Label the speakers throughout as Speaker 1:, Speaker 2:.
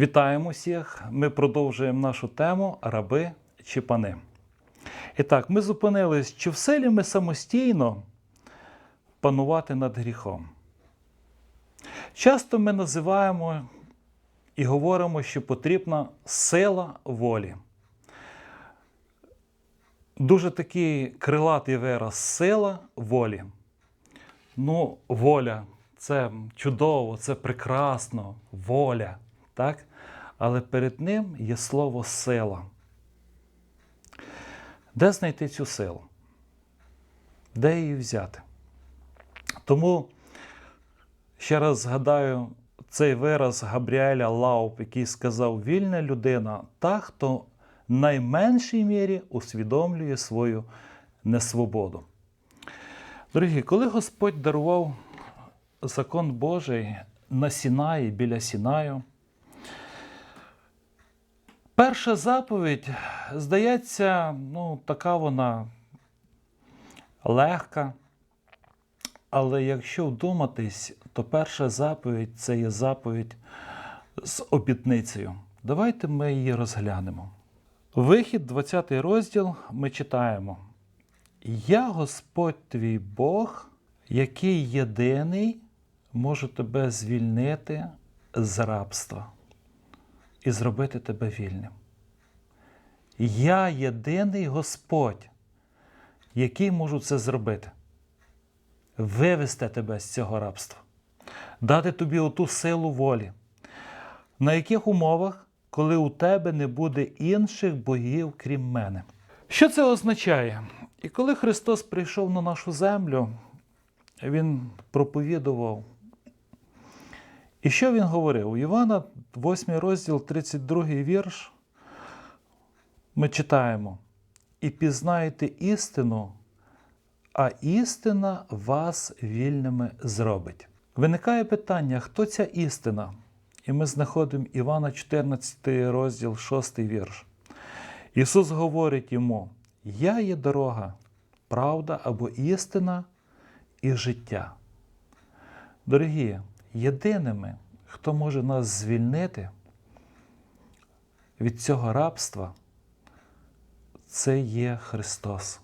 Speaker 1: Вітаємо всіх! Ми продовжуємо нашу тему раби чи пани. І так, ми зупинились, чи в силі ми самостійно панувати над гріхом. Часто ми називаємо і говоримо, що потрібна сила волі. Дуже такий крилатий вираз сила волі. Ну, воля це чудово, це прекрасно, воля. Так? Але перед ним є слово сила. Де знайти цю силу? Де її взяти? Тому ще раз згадаю цей вираз Габріеля Лауп, який сказав: вільна людина та, хто в найменшій мірі усвідомлює свою несвободу. Дорогі, коли Господь дарував закон Божий на Сінаї біля Сінаю, перша заповідь, здається, ну, така вона легка. Але якщо вдуматись, то перша заповідь це є заповідь з обітницею. Давайте ми її розглянемо. Вихід, 20 розділ, ми читаємо. Я Господь твій Бог, який єдиний можу тебе звільнити з рабства і зробити тебе вільним. Я єдиний Господь, який можу це зробити. Вивести тебе з цього рабства, дати тобі оту силу волі. На яких умовах, коли у тебе не буде інших богів, крім мене? Що це означає? І коли Христос прийшов на нашу землю, Він проповідував. І що Він говорив? У Івана, 8 розділ, 32 вірш, ми читаємо: І пізнаєте істину, а істина вас вільними зробить. Виникає питання, хто ця істина? І ми знаходимо Івана 14 розділ, 6 вірш. Ісус говорить йому: Я є дорога, правда або істина і життя. Дорогі, єдиними, хто може нас звільнити від цього рабства, це є Христос,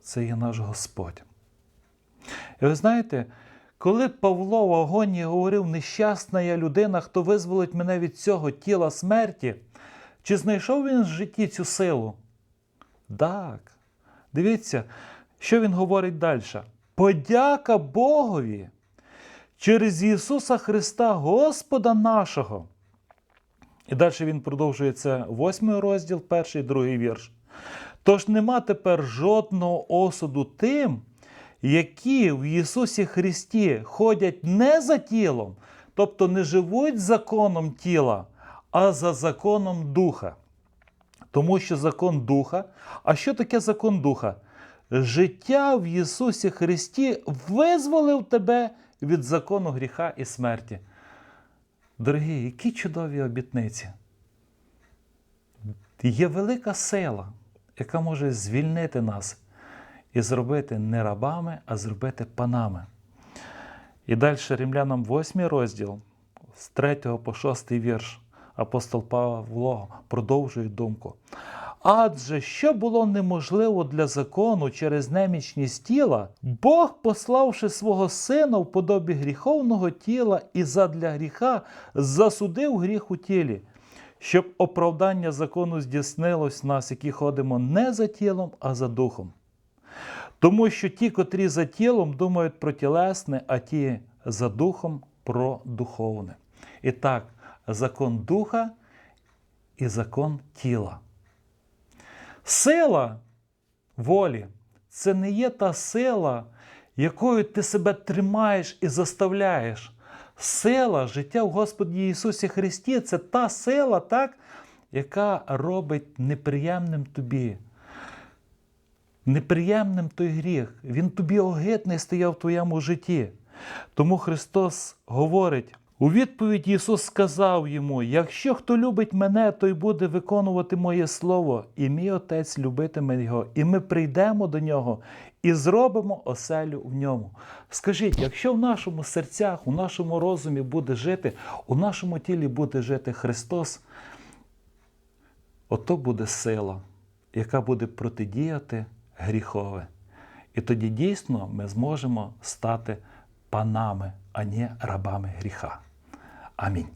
Speaker 1: це є наш Господь. І ви знаєте, коли Павло в агонії говорив, нещасна я людина, хто визволить мене від цього тіла смерті, чи знайшов він в житті цю силу? Так. Дивіться, що він говорить далі. Подяка Богові через Ісуса Христа, Господа нашого. І далі він продовжує це восьмий розділ, перший другий вірш. Тож нема тепер жодного осуду тим, які в Ісусі Христі ходять не за тілом, тобто не живуть законом тіла, а за законом Духа. Тому що закон Духа. А що таке закон Духа? Життя в Ісусі Христі визволив тебе від закону гріха і смерті. Дорогі, які чудові обітниці! Є велика сила, яка може звільнити нас і зробити не рабами, а зробити панами. І далі Римлянам 8 розділ, з 3 по 6 вірш, апостол Павло продовжує думку. Адже що було неможливо для закону через немічність тіла, Бог, пославши свого сина в подобі гріховного тіла і задля гріха, засудив гріх у тілі, щоб оправдання закону здійснилось в нас, які ходимо не за тілом, а за духом. Тому що ті, котрі за тілом думають про тілесне, а ті за духом про духовне. І так, закон духа і закон тіла. Сила волі це не є та сила, якою ти себе тримаєш і заставляєш. Сила життя в Господі Ісусі Христі це та сила, так, яка робить неприємним тобі. Неприємним той гріх. Він тобі огидний стояв в твоєму житті. Тому Христос говорить: У відповідь Ісус сказав йому: Якщо хто любить мене, той буде виконувати моє слово, і мій Отець любитиме його, і ми прийдемо до нього і зробимо оселю в ньому. Скажіть, якщо в нашому серцях, у нашому розумі буде жити, у нашому тілі буде жити Христос, ото буде сила, яка буде протидіяти гріхове. І тоді дійсно ми зможемо стати панами, а не рабами гріха. Амінь.